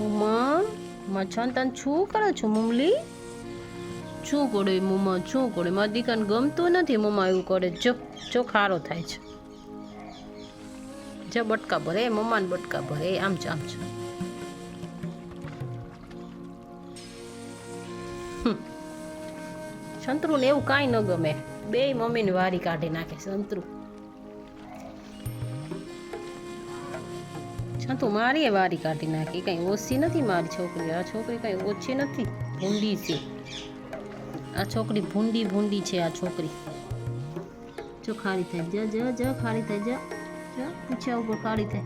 મમ્મા મચ્છન તને શું કરે છો મુમલી શું કરે મુમા શું કરે મારી દીકરાને ગમતું નથી મમ્મા એવું કરે જો જો ખારો થાય છે જો બટકા ભરે મમ્માને બટકા ભરે આમ છે આમ છે. સંતરું એવું કાંઈ ન ગમે બે મમ્મીની વારી કાઢી નાખે સંતરું સંતુ મારી મારીએ વારી કાઢી નાખી. કંઈ ઓછી નથી મારી છોકરી. આ છોકરી કંઈ ઓછી નથી. ભૂંડી છે. આ છોકરી ભૂંડી ભૂંડી છે, આ છોકરી. જો ખારી થાય. જા, જ જ, ખારી થાય. જ જ પૂછ્યા ઉપર ખારી થાય.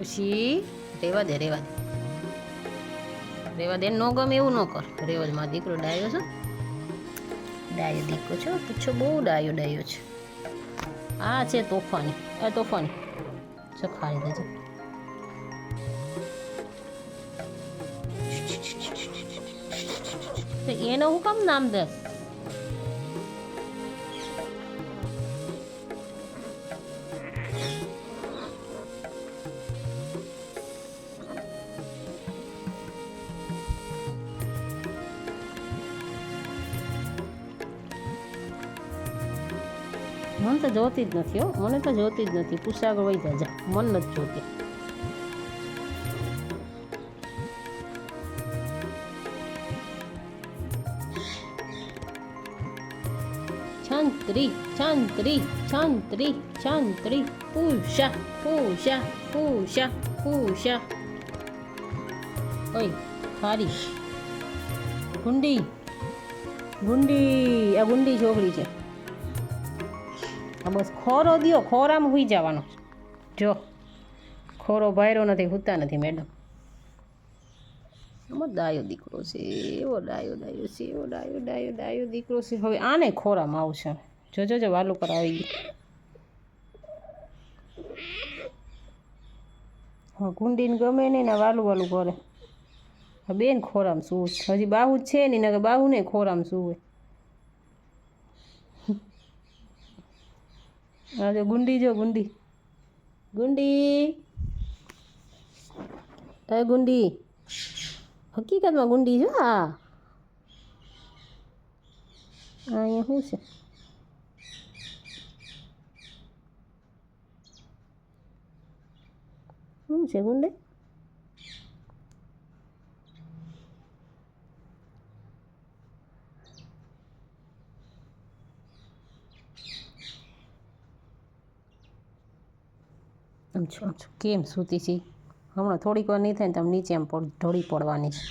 પછી રેવા દે રેવા દે. રેવા દે. નો ગમે એવું ન કર. રેવા દે. મારો દીકરો ડાયો છે. ડાયો દીકરો છો. પૂછો બહુ ડાયો ડાયો છે. આ છે તોફાની આ તોફાની ખારી દેજો તો એનો હું કામ નામ દે મને તો જોતી જ નથી હો મને તો જોતી જ નથી પૂછાગળ વહી જાય જા મન નથી જોતી છંત્રી છંત્રી છંત્રી છંત્રી પૂષા પૂષા પૂષા પૂષા ઓય ખારી ગુંડી ગુંડી આ ગુંડી છોકરી છે આ બસ ખોરો દિયો, ખોરામાં હુઈ જવાનો જો, ખોરો ભાયરો નથી, હુતા નથી, મેડમ. ડાયો દીકરો છે, એવો ડાયો ડાયો છે, એવો ડાયો ડાયો ડાયો દીકરો છે. હવે આને ખોરામાં આવશે જો જો વાલું પર આવી ગયું હા કુંડીને ગમે નહીં ને વાલું વાલું કરે. બેન ખોરામાં શું હજી બાહુ જ છે નહીં બાહુ ને ખોરામાં હોય? આ જો ગુંડી જો ગુંડી ગુંડી એ ગુંડી હકીકતમાં ગુંડી જો હા આ અહીંયા શું છે શું છે ગુંડી આમ છો? કેમ સૂતી છી? હમણાં થોડીક વાર નહીં થાય ને તમે નીચે એમ પડ, ઢોળી પડવાની છે.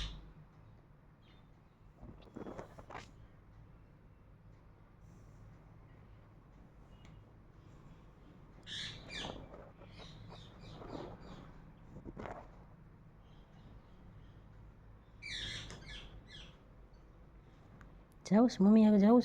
જાઉં છું, મમ્મી, હવે જાઉં